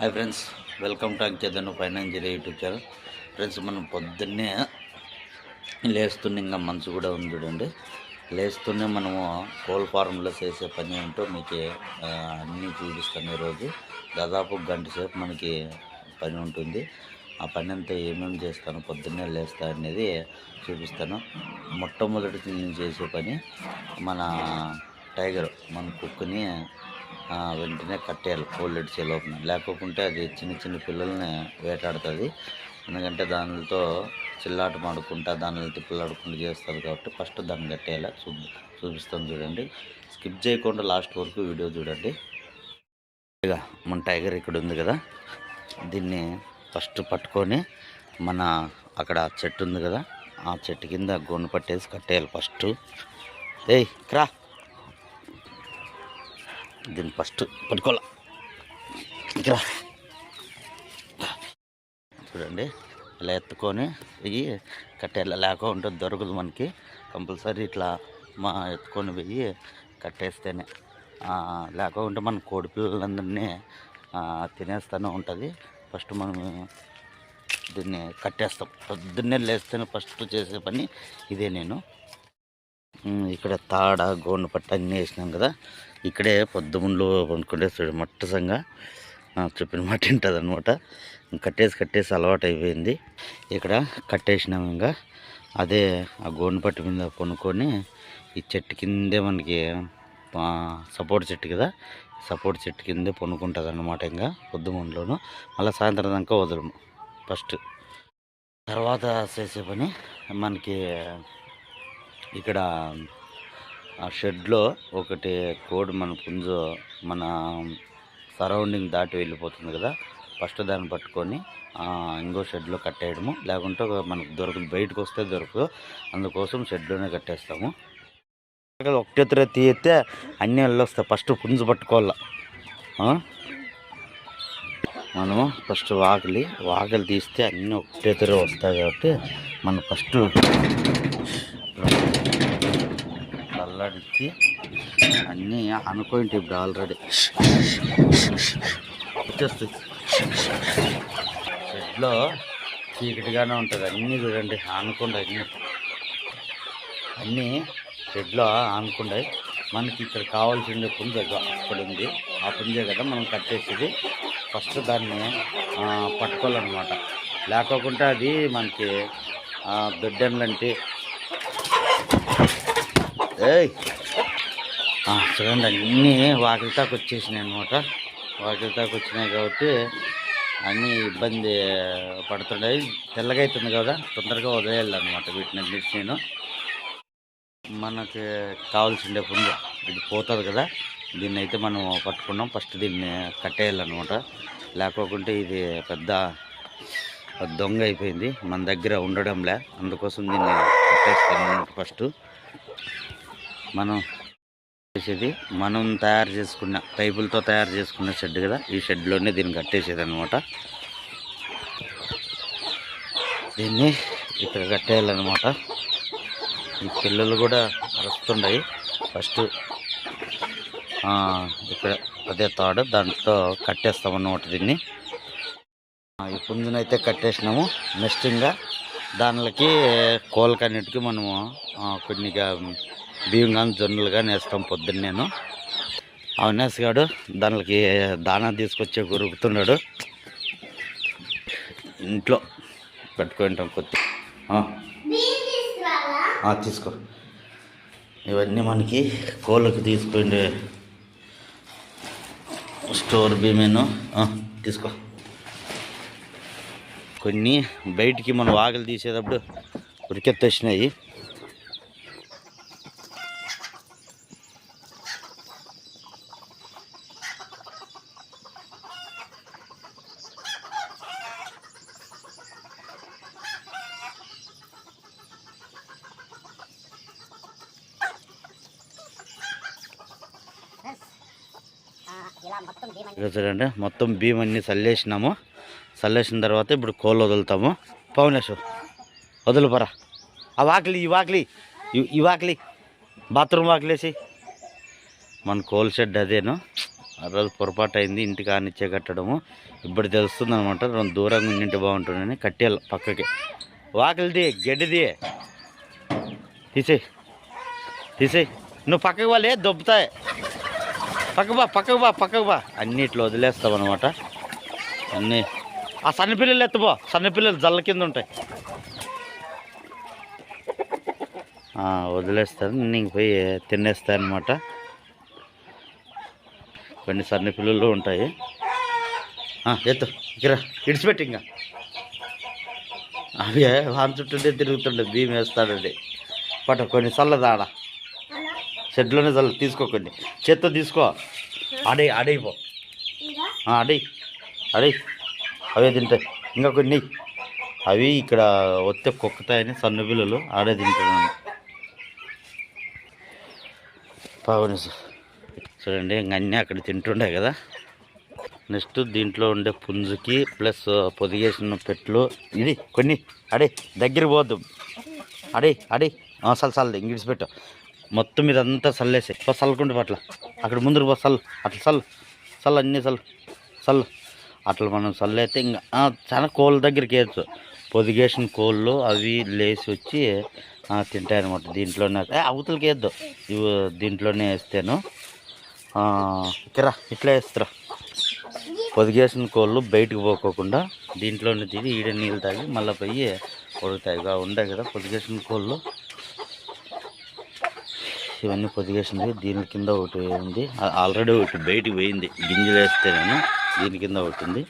Hi friends welcome to అంకెదను financial YouTube channel friends మనం పొద్దున్నే లేస్తున్న ఇంకా మంచు కూడా ఉంది చూడండి. లేస్తూనే మనము కోల్ ఫార్మ్లో చేసే పని ఏంటో మీకు అన్నీ చూపిస్తాను ఈరోజు దాదాపు గంట సేపు మనకి పని ఉంటుంది. ఆ పని అంతా ఏమేమి చేస్తాను పొద్దున్నే లేస్తా అనేది చూపిస్తాను. మొట్టమొదటి నేను చేసే పని మన టైగర్ మన కుక్కని వెంటనే కట్టేయాలి. కోల్డ్ లోపల. లేకపోతే అది చిన్న చిన్న పిల్లల్ని వేటాడుతుంది. ఎందుకంటే దానితో చిల్లాట మాడుకుంటా దానిని తిప్పలాడుకుంటూ చేస్తుంది కాబట్టి ఫస్ట్ దాన్ని కట్టేయాలి. చూ చూపిస్తాం చూడండి. స్కిప్ చేయకుండా లాస్ట్ వరకు వీడియో చూడండి. ఇక మన టైగర్ ఇక్కడ ఉంది కదా. దీన్ని ఫస్ట్ పట్టుకొని మన అక్కడ చెట్టు ఉంది కదా. ఆ చెట్టు కింద గొన్ను పట్టేసి కట్టేయాలి ఫస్ట్. ఏయ్ క్రా. దీన్ని ఫస్ట్ పట్టుకోవాలా. ఇక్కడ. చూడండి ఇలా ఎత్తుకొని వెయ్యి కట్టేయాలి లేకుంటే దొరకదు మనకి. కంపల్సరీ ఇట్లా మా ఎత్తుకొని వెయ్యి కట్టేస్తేనే. ఆ, లేకుంటే మన కోడి పిల్లలందరినీ తినేస్తూనే ఉంటుంది. ఫస్ట్ మనం దీన్ని కట్టేస్తాం. పొద్దున్నే లేస్తేనే ఫస్ట్ చేసే పని ఇదే నేను. ఇక్కడ తాడ గోను పట్ట అన్నీ వేసినాం కదా. ఇక్కడే పొద్దుముండ్లు పండుకుంటే మొట్టసంగా. మట్టసంగా చెప్పిన మాట ఉంటుంది అనమాట కట్టేసి కట్టేసి అలవాటు అయిపోయింది ఇక్కడ కట్టేసినాం ఇంకా అదే ఆ గోను పట్టు మీద కొనుక్కొని ఈ చెట్టు కిందే మనకి సపోర్ట్ చెట్టు కదా సపోర్ట్ చెట్టు కిందే పొనుకుంటుంది అనమాట ఇంకా పొద్దుముండ్లోను మళ్ళీ సాయంత్రం దాకా వదలము ఫస్ట్. తర్వాత చేసే పని మనకి ఇక్కడ ఆ షెడ్లో ఒకటి కోడి మన పుంజు మన సరౌండింగ్ దాటి వెళ్ళిపోతుంది కదా. ఫస్ట్ దాన్ని పట్టుకొని ఇంకో షెడ్లో కట్టేయడము. లేకుంటే మనకు దొరకదు బయటకు వస్తే దొరకదు. అందుకోసం షెడ్లోనే కట్టేస్తాము. ఒకటే తర తీస్తే అన్నీ వెళ్ళొస్తాయి. ఫస్ట్ పుంజు పట్టుకోవాల. మనము ఫస్ట్ వాకిలి వాకిలి తీస్తే అన్నీ ఒకటే వస్తాయి కాబట్టి మనం ఫస్ట్ చల్లడిచ్చి అన్నీ అనుకోండి ఇప్పుడు ఆల్రెడీ. వచ్చేస్తుంది షెడ్లో చీకటిగానే ఉంటుంది. అన్నీ చూడండి ఆనుకుండా అన్నీ. అన్నీ షెడ్లో ఆనుకుండాయి. మనకి ఇక్కడ కావాల్సిన పుంజ అక్కడ ఉంది. ఆ పుంజే కదా మనం కట్టేసేది ఫస్ట్ దాన్ని పట్టుకోవాలన్నమాట. లేకోకుండా అది మనకి దొడ్డెంలంటే చూడండి అన్నీ వాకిలితాకు వచ్చేసినాయి అనమాట వాకిలితాకు వచ్చినాయి కాబట్టి అన్నీ ఇబ్బంది పడుతున్నాయి తెల్లగా అవుతుంది కదా తొందరగా వదిలేయాలి అనమాట వీటిని అన్నిటి నేను మనకి కావాల్సిండే పుంజ ఇది పోతుంది కదా దీన్ని అయితే మనం పట్టుకున్నాం. ఫస్ట్ దీన్ని కట్టేయాలన్నమాట. లేకోకుంటే ఇది పెద్ద దొంగ అయిపోయింది. మన దగ్గర ఉండడంలే అందుకోసం దీన్ని కట్టేస్తాను ఫస్ట్. మనం చేసేది మనం తయారు చేసుకున్న పైపులతో తయారు చేసుకున్న షెడ్ కదా? ఈ షెడ్లోనే దీన్ని కట్టేసేది అనమాట దీన్ని ఇక్కడ కట్టేయాలన్నమాట. ఈ పిల్లలు కూడా అరుస్తుండయి ఫస్ట్ ఇక్కడ అదే తాడు దాంట్లో కట్టేస్తామన్నమాట దీన్ని. ఈ పుంజునైతే కట్టేసినాము. నెక్స్ట్ ఇంకా దానిలకి కోళ్ళకన్నిటికీ మనము కొన్ని కొన్నిగా బియ్యం కానీ జొన్నలు కానీ వేస్తాం పొద్దున్న నేను. అవినాష్ గాడు దానికి దానా తీసుకొచ్చి గురుకుతున్నాడు ఇంట్లో పెట్టుకుంటాం కొద్ది. తీసుకో. ఇవన్నీ మనకి కోళ్ళకి తీసుకుండే స్టోర్ బీమేను తీసుకో. కొన్ని బయటికి మనం వాగలు తీసేటప్పుడు ఉరికెత్తేసినాయి. ఇక చూడండి మొత్తం బియ్యం అన్నీ చల్లేసినాము. చల్లేసిన తర్వాత ఇప్పుడు కోళ్ళు వదులుతాము. పవనేశు వదులు పరా. ఆ వాకిలి ఈ వాకిలి ఈ- వాకిలి బాత్రూమ్ వాకిలేసి మన కోల్ షెడ్ అదేను. ఆ రోజు పొరపాటు అయింది ఇంటికి ఆనిచ్చే కట్టడము. ఇప్పుడు తెలుస్తుంది అనమాట రెండు దూరంగా ఉండింటి బాగుంటుందని కట్టేయాలి పక్కకి. వాకిలిది గడ్డిది. తీసేయి. తీసేయి. నువ్వు పక్కకు వాళ్ళే దొబ్బుతాయి. పక్కకు బా పక్కకు బా పక్కకు బా. అన్నిట్లో వదిలేస్తావు అనమాట అన్నీ. ఆ సన్నపిల్లలు ఎత్తుపో సన్నపిల్లలు జల్ల కింద ఉంటాయి. వదిలేస్తాను వదిలేస్తారు. నేను పోయి తినేస్తాయనమాట కొన్ని సన్న పిల్లలు ఉంటాయి. ఎత్తు. ఇక్కడ ఇడిచిపెట్టి ఇంకా. అవి వాన్ చుట్టుంటే తిరుగుతుండే భీమేస్తాడండి. పట కొన్ని చల్లదాడ. షెడ్లోనే చల్ల తీసుకో కొన్ని. చేత్తో తీసుకో. అడే అడైపో అడై అడై అవే తింటాయి ఇంకా కొన్ని అవి ఇక్కడ వస్తే కుక్కుతాయని సన్న పిల్లలు ఆడే తింటున్నాను. పావుని చూడండి ఇంక అన్నీ అక్కడ తింటుండే కదా. నెక్స్ట్ దీంట్లో ఉండే పుంజుకి ప్లస్ పొదిగేసిన పెట్లు. ఇది కొన్ని. అడే దగ్గర పోద్దు. అడే అడే సల్ సల్ ఇంగిడిచి పెట్టు మొత్తం మీద అంతా చల్లేసి. చల్లుకుంటే పట్ల. అక్కడ ముందుకు బస్ చల్లు అట్లా చల్లు చల్లు అన్నీ చల్లు చల్లు అట్లా మనం చల్లైతే ఇంకా చాలా కోళ్ళ దగ్గరికి వేయచ్చు పొదిగేసిన కోళ్ళు అవి లేచి వచ్చి తింటాయి అనమాట దీంట్లోనే. అవతలకి వేద్దు ఇవి దీంట్లోనే వేస్తాను. ఇక్కడ ఇట్లా వేస్తారా. పొదిగేసిన కోళ్ళు బయటకు పోకోకుండా దీంట్లోనే తిరిగి ఈడ నీళ్ళు తాగి మళ్ళీ పోయి ఉడుకుతాయి ఇక ఉండే కదా పొదిగేసిన కోళ్ళు. ఇవన్నీ పొదిగేసింది. దీని కింద ఒకటి ఉంది. ఆల్రెడీ ఒకటి బయటికి పోయింది. గింజలు వేస్తేనేమో దీని కింద ఒకటి ఉంది.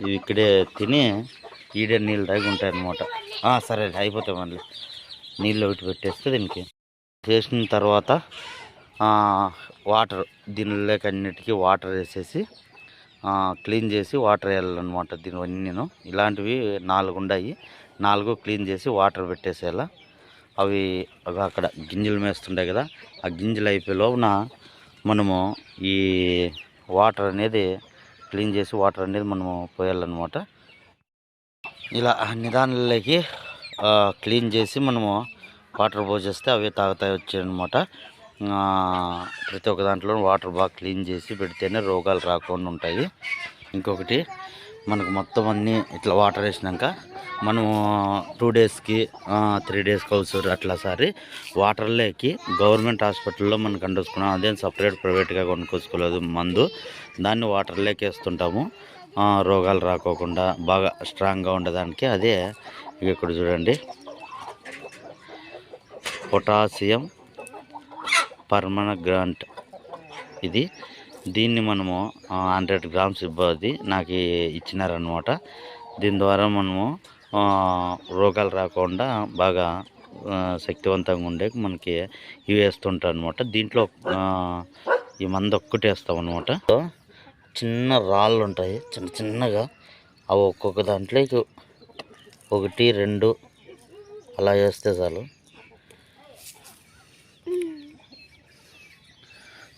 ఇవి ఇక్కడే తిని ఈడే నీళ్ళు తాగి ఉంటాయి అన్నమాట సరే అయిపోతాయి మళ్ళీ. నీళ్ళు ఒకటి పెట్టేస్తే దీనికి చేసిన తర్వాత వాటర్ దీనిలోకి అన్నిటికీ వాటర్ వేసేసి క్లీన్ చేసి వాటర్ వేయాలన్నమాట. దీనివన్నీ నేను. ఇలాంటివి నాలుగు ఉన్నాయి నాలుగు క్లీన్ చేసి వాటర్ పెట్టేసేలా అవి అవి అక్కడ గింజలు మేస్తుంటాయి కదా ఆ గింజలు అయిపోయే లోపున మనము ఈ వాటర్ అనేది క్లీన్ చేసి వాటర్ అనేది మనము పోయాలన్నమాట. ఇలా అన్ని క్లీన్ చేసి మనము వాటర్ పోసేస్తే అవి తాగుతాయి వచ్చాయన్నమాట. ప్రతి ఒక్క దాంట్లో వాటర్ బాగా క్లీన్ చేసి పెడితేనే రోగాలు రాకుండా ఉంటాయి. ఇంకొకటి మనకు మొత్తం అన్నీ ఇట్లా వాటర్ వేసినాక మనము టూ డేస్కి త్రీ డేస్కి ఒకసారి అట్లా సారి వాటర్లోకి గవర్నమెంట్ హాస్పిటల్లో మనం కండోసుకున్నాం. అదేం సపరేట్ ప్రైవేట్గా కొనుక్కోసుకోలేదు మందు. దాన్ని వాటర్లోకి వేస్తుంటాము. రోగాలు రాకోకుండా బాగా స్ట్రాంగ్గా ఉండడానికి అదే ఇక్కడ చూడండి. Potassium permanganate. ఇది దీన్ని మనము హండ్రెడ్ గ్రామ్స్ ఇవ్వది నాకు ఇచ్చినారనమాట దీని ద్వారా మనము రోగాలు రాకుండా బాగా శక్తివంతంగా ఉండే మనకి ఇవి వేస్తుంటాం అనమాట దీంట్లో ఈ మందు ఒక్కటి వేస్తాం అనమాట చిన్న రాళ్ళు ఉంటాయి చిన్న చిన్నగా. అవి ఒక్కొక్క దాంట్లోకి ఒకటి రెండు అలా వేస్తే చాలు.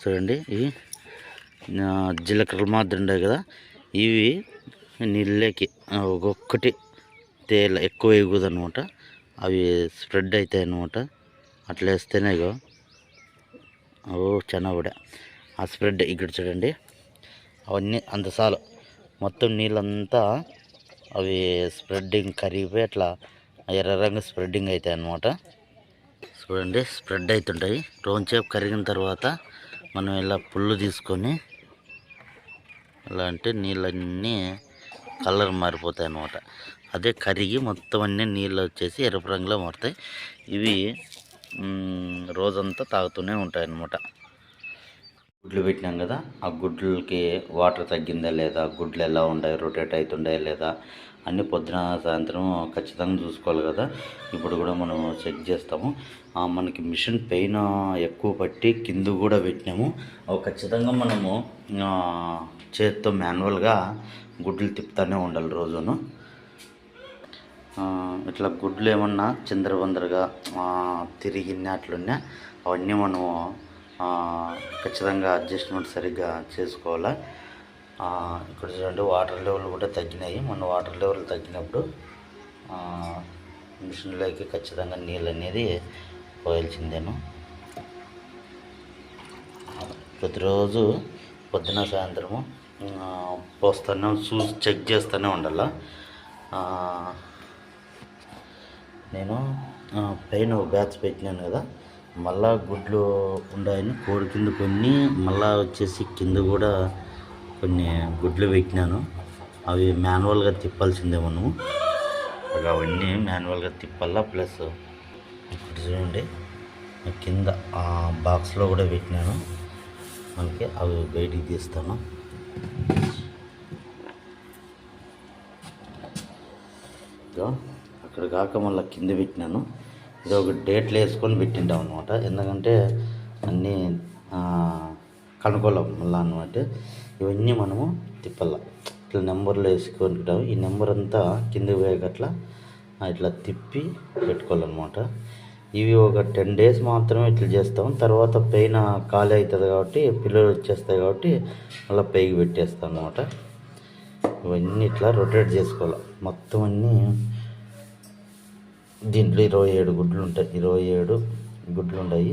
చూడండి ఇవి జీలకర్రలు మాత్రం మాదిరి కదా ఇవి నీళ్ళకి ఒక్కొక్కటి తేల ఎక్కువ వేయకూడదు అనమాట అవి స్ప్రెడ్ అవుతాయి అనమాట అట్లా వేస్తేనే ఇగో ఓ చెనగూడ ఆ స్ప్రెడ్ ఇక్కడ చూడండి అవన్నీ అంత చాలు. మొత్తం నీళ్ళంతా అవి స్ప్రెడ్డింగ్ కరిగిపోయి అట్లా ఎర్ర రంగు స్ప్రెడ్డింగ్ అవుతాయి అన్నమాట చూడండి స్ప్రెడ్ అవుతుంటాయి రోన్ చేప కరిగిన తర్వాత మనం ఇలా పుల్లు తీసుకొని ఎలా అంటే నీళ్ళన్నీ కలర్ మారిపోతాయి అన్నమాట. అదే కరిగి మొత్తం అన్నీ నీళ్ళు వచ్చేసి ఎరుపు రంగులో మారుతాయి. ఇవి రోజంతా తాగుతూనే ఉంటాయి అన్నమాట. గుడ్లు పెట్టినాం కదా ఆ గుడ్లకి వాటర్ తగ్గిందా లేదా? గుడ్లు ఎలా ఉన్నాయి రొటేట్ అవుతుండే లేదా? అన్నీ పొద్దున సాయంత్రం ఖచ్చితంగా చూసుకోవాలి కదా. ఇప్పుడు కూడా మనం చెక్ చేస్తాము. మనకి మిషన్ పెయిన్ ఎక్కువ పట్టి కింద కూడా పెట్టినాము. అవి ఖచ్చితంగా మనము చేతితో చేత్తో మాన్యువల్గా గుడ్లు తిప్పుతూనే ఉండాలి రోజును. ఇట్లా గుడ్లు ఏమన్నా చిందరబందరగా తిరిగినట్లున్నా అవన్నీ మనము ఖచ్చితంగా అడ్జస్ట్మెంట్ సరిగ్గా చేసుకోవాలి. ఇక్కడ చూడండి వాటర్ లెవెల్ కూడా తగ్గినాయి. మన వాటర్ లెవెల్ తగ్గినప్పుడు మిషన్లోకి ఖచ్చితంగా నీళ్ళు అనేది పోయాల్సిందేను ప్రతిరోజు పొద్దున సాయంత్రము ఆ, పోస్తాను చూసి చెక్ చేస్తూనే ఉండాల. నేను పైన బ్యాగ్స్ బ్యాచ్ పెట్టినాను కదా మళ్ళా గుడ్లు ఉన్నాయని కోడి కింద కొన్ని మళ్ళా వచ్చేసి కింద కూడా కొన్ని గుడ్లు పెట్టినాను. అవి మాన్యువల్గా తిప్పాల్సిందే మనము అవన్నీ మాన్యువల్గా తిప్పాలా ప్లస్ ఇక్కడ చూడండి కింద ఆ బాక్స్లో కూడా పెట్టినాను. మనకి అవి బయటికి తీస్తాను. అక్కడ కాక మళ్ళీ కింద పెట్టినాను. ఇది ఒక డేట్లు వేసుకొని పెట్టింటాం అనమాట ఎందుకంటే అన్నీ ఆ, మళ్ళీ అనమాట ఇవన్నీ మనము తిప్పాల ఇట్లా నెంబర్లు వేసుకుంటాం. ఈ నెంబర్ అంతా కిందకి పోయేకట్లా ఇట్లా తిప్పి పెట్టుకోవాలన్నమాట. ఇవి ఒక టెన్ డేస్ మాత్రమే ఇట్లా చేస్తాం. తర్వాత పైన ఖాళీ అవుతుంది కాబట్టి పిల్లలు వచ్చేస్తాయి కాబట్టి మళ్ళీ పైకి పెట్టేస్తాం అనమాట ఇవన్నీ ఇట్లా రొటేట్ చేసుకోవాలి. మొత్తం అన్నీ దీంట్లో ఇరవై ఏడు గుడ్లు ఉంటాయి. ఇరవై ఏడు గుడ్లు ఉంటాయి.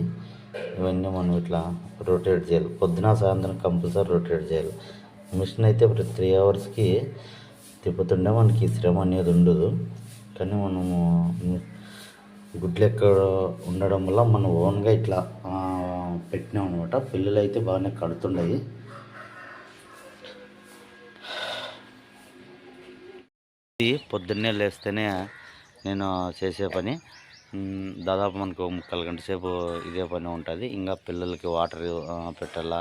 ఇవన్నీ మనం ఇట్లా రొటేట్ చేయాలి. పొద్దున సాయంత్రం కంపల్సరీ రొటేట్ చేయాలి. మిషన్ అయితే ప్రతి త్రీ అవర్స్కి తిప్పుతుండే మనకి శ్రమ అనేది ఉండదు. కానీ మనము గుడ్లు ఎక్కడ ఉండడం వల్ల మనం ఓన్గా ఇట్లా పెట్టినాం అనమాట పిల్లలు అయితే బాగానే కడుతుండేవి పొద్దున్నే లేస్తేనే నేను చేసే పని. దాదాపు మనకు ముక్కలు గంట సేపు ఇదే పని ఉంటుంది. ఇంకా పిల్లలకి వాటర్ పెట్టాలా?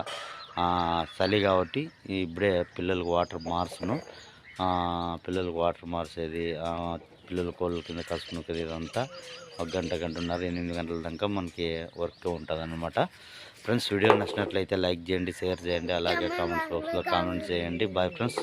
చలి కాబట్టి ఇప్పుడే పిల్లలకి వాటర్ మార్చును పిల్లలకు పిల్లలకి వాటర్ మార్చేది పిల్లల కోళ్ళ కింద కసుకునేది ఇదంతా ఒక గంట గంటన్నర ఎనిమిది గంటల దాకా మనకి వర్క్ ఉంటుంది అనమాట ఫ్రెండ్స్ వీడియో నచ్చినట్లయితే లైక్ చేయండి షేర్ చేయండి అలాగే కామెంట్స్ బాక్స్లో కామెంట్ చేయండి. Bye friends.